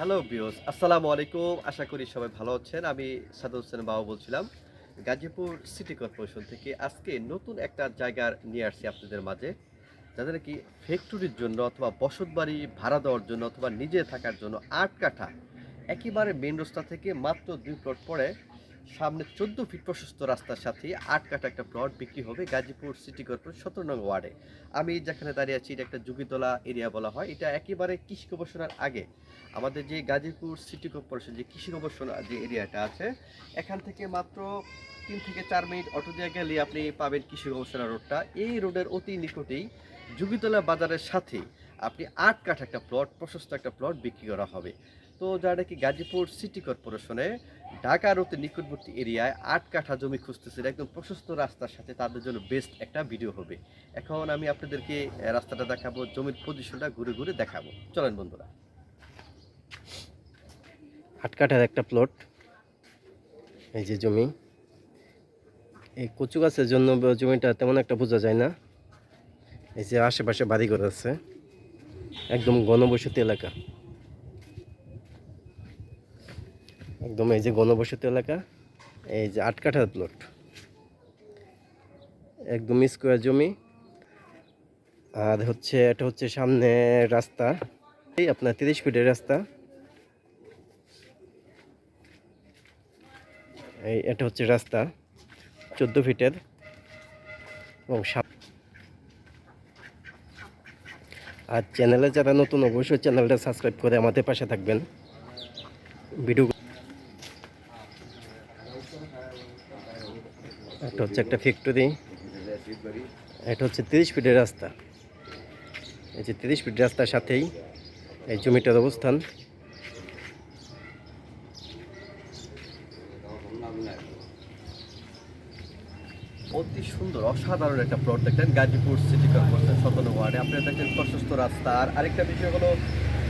Hello বিওস আসসালামু আলাইকুম। আশা করি সবাই ভালো আছেন। আমি সাদু হোসেন বাবু বলছিলাম, গাজীপুর সিটি কর্পোরেশন থেকে আজকে নতুন একটা জায়গার নিয়ে আসছি আপনাদের মাঝে। যাদের কি ফ্যাক্টরির জন্য অথবা বসত বাড়ি ভাড়া দেওয়ার জন্য অথবা নিজে থাকার জন্য আট কাঠা একেবারে মেন রাস্তা থেকে মাত্র দুই প্লট পরে সামনে চোদ্দ ফিট প্রশস্ত রাস্তার সাথে আট কাঠা একটা প্লট বিক্রি হবে গাজীপুর সিটি কর্পোরেশন সতেরো নং ওয়ার্ডে। আমি যেখানে দাঁড়িয়ে আছি, এটা একটা যুগিতলা এরিয়া বলা হয়। এটা একেবারে কৃষি গবেষণার আগে। আমাদের যে গাজীপুর সিটি কর্পোরেশন যে কৃষি গবেষণা যে এরিয়াটা আছে, এখান থেকে মাত্র তিন থেকে চার মিনিট অটো দিয়ে গেলে আপনি পাবেন কৃষি গবেষণা রোডটা এই রোডের অতি নিকটেই যুগিতলা বাজারের সাথে আপনি আট কাঠ একটা প্লট প্রশস্ত একটা প্লট বিক্রি করা হবে। তো যারা কি গাজীপুর সিটি কর্পোরেশনে ঢাকার অতি নিকটবর্তী এরিয়ায় আট কাঠা জমি খুঁজতেছেন একদম প্রশস্ত রাস্তার সাথে তাদের জন্য বেস্ট একটা ভিডিও হবে। এখন আমি আপনাদেরকে রাস্তাটা দেখাবো, জমির পজিশনটা ঘুরে ঘুরে দেখাবো। চলেন বন্ধুরা। আট কাঠার একটা প্লট এই যে জমি। এই কচু গাছের জন্য জমিটা তেমন একটা বোঝা যায় না। এই যে আশেপাশে বাড়িঘর আছে। একদম ঘনবসতি এলাকা। একদম এই যে গণবসতি এলাকা, এই যে আট কাঠার প্লট একদম স্কোয়ার জমি। আর হচ্ছে, এটা হচ্ছে সামনে রাস্তা। এই আপনার তিরিশ ফিটের রাস্তা। এই, এটা হচ্ছে রাস্তা, চোদ্দ ফিটের এবং আর চ্যানেলে যারা নতুন, অবশ্যই চ্যানেলটা সাবস্ক্রাইব করে আমাদের পাশে থাকবেন। ভিডিও এটা হচ্ছে একটা ফ্যাক্টরি এটা হচ্ছে তিরিশ ফিটের রাস্তা। এই যে তিরিশ ফিট রাস্তার সাথেই এই জমিটার অবস্থান। অতি সুন্দর, অসাধারণ একটা প্লট দেখলেন গাজীপুর সিটি কর্পোরেশন সতেরো ওয়ার্ডে। আপনারা দেখেন প্রশস্ত রাস্তা। আর আরেকটা বিষয় হলো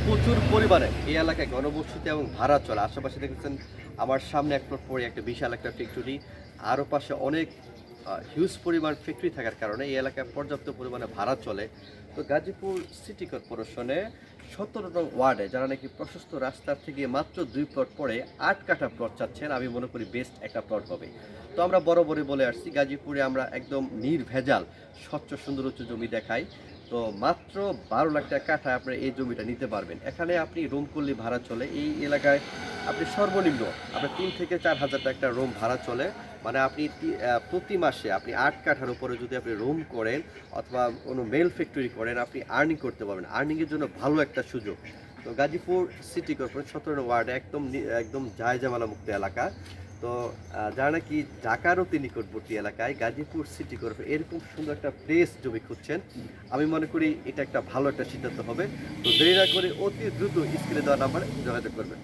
প্রচুর পরিমাণে এই এলাকায় গণবসতি এবং ভাড়া চলে। আশেপাশে দেখেছেন আমার সামনে এক প্লট পরে একটা বিশাল একটা ফ্যাক্টরি আরও পাশে অনেক হিউজ পরিমাণ ফ্যাক্টরি থাকার কারণে এই এলাকায় পর্যাপ্ত পরিমাণে ভাড়া চলে। তো গাজীপুর সিটি কর্পোরেশনে সতেরো নং ওয়ার্ডে যারা নাকি প্রশস্ত রাস্তার থেকে মাত্র দুই প্লট পরে আট কাঠা প্লট চাচ্ছেন, আমি মনে করি বেস্ট একটা প্লট হবে। তো আমরা বরাবরই বলে আসছি, গাজীপুরে আমরা একদম নির্ভেজাল, স্বচ্ছ সুন্দর উচ্চ জমি দেখাই। তো মাত্র বারো লাখ টাকা কাঠায় আপনি এই জমিটা নিতে পারবেন। এখানে আপনি রুম করলে ভাড়া চলে। এই এলাকায় আপনি সর্বনিম্ন আপনার তিন থেকে চার হাজার টাকা রুম ভাড়া চলে। মানে আপনি প্রতি মাসে আপনি আট কাঠার উপরে যদি আপনি রুম করেন অথবা কোনো মেল ফ্যাক্টরি করেন, আপনি আর্নিং করতে পারবেন। আর্নিংয়ের জন্য ভালো একটা সুযোগ। তো গাজীপুর সিটি কর্পোরেশন সতেরো ওয়ার্ডে একদম একদম জায়জামালা মুক্ত এলাকা। তো যারা নাকি ঢাকার অতি নিকটবর্তী এলাকায়, গাজীপুর সিটি করবে এরকম সুন্দর একটা প্লেস জমি খুঁজছেন, আমি মনে করি এটা একটা ভালো একটা সিদ্ধান্ত হবে। তো দেরি না করে অতি দ্রুত স্ক্রিনে দেওয়া নাম্বারে যোগাযোগ করবেন।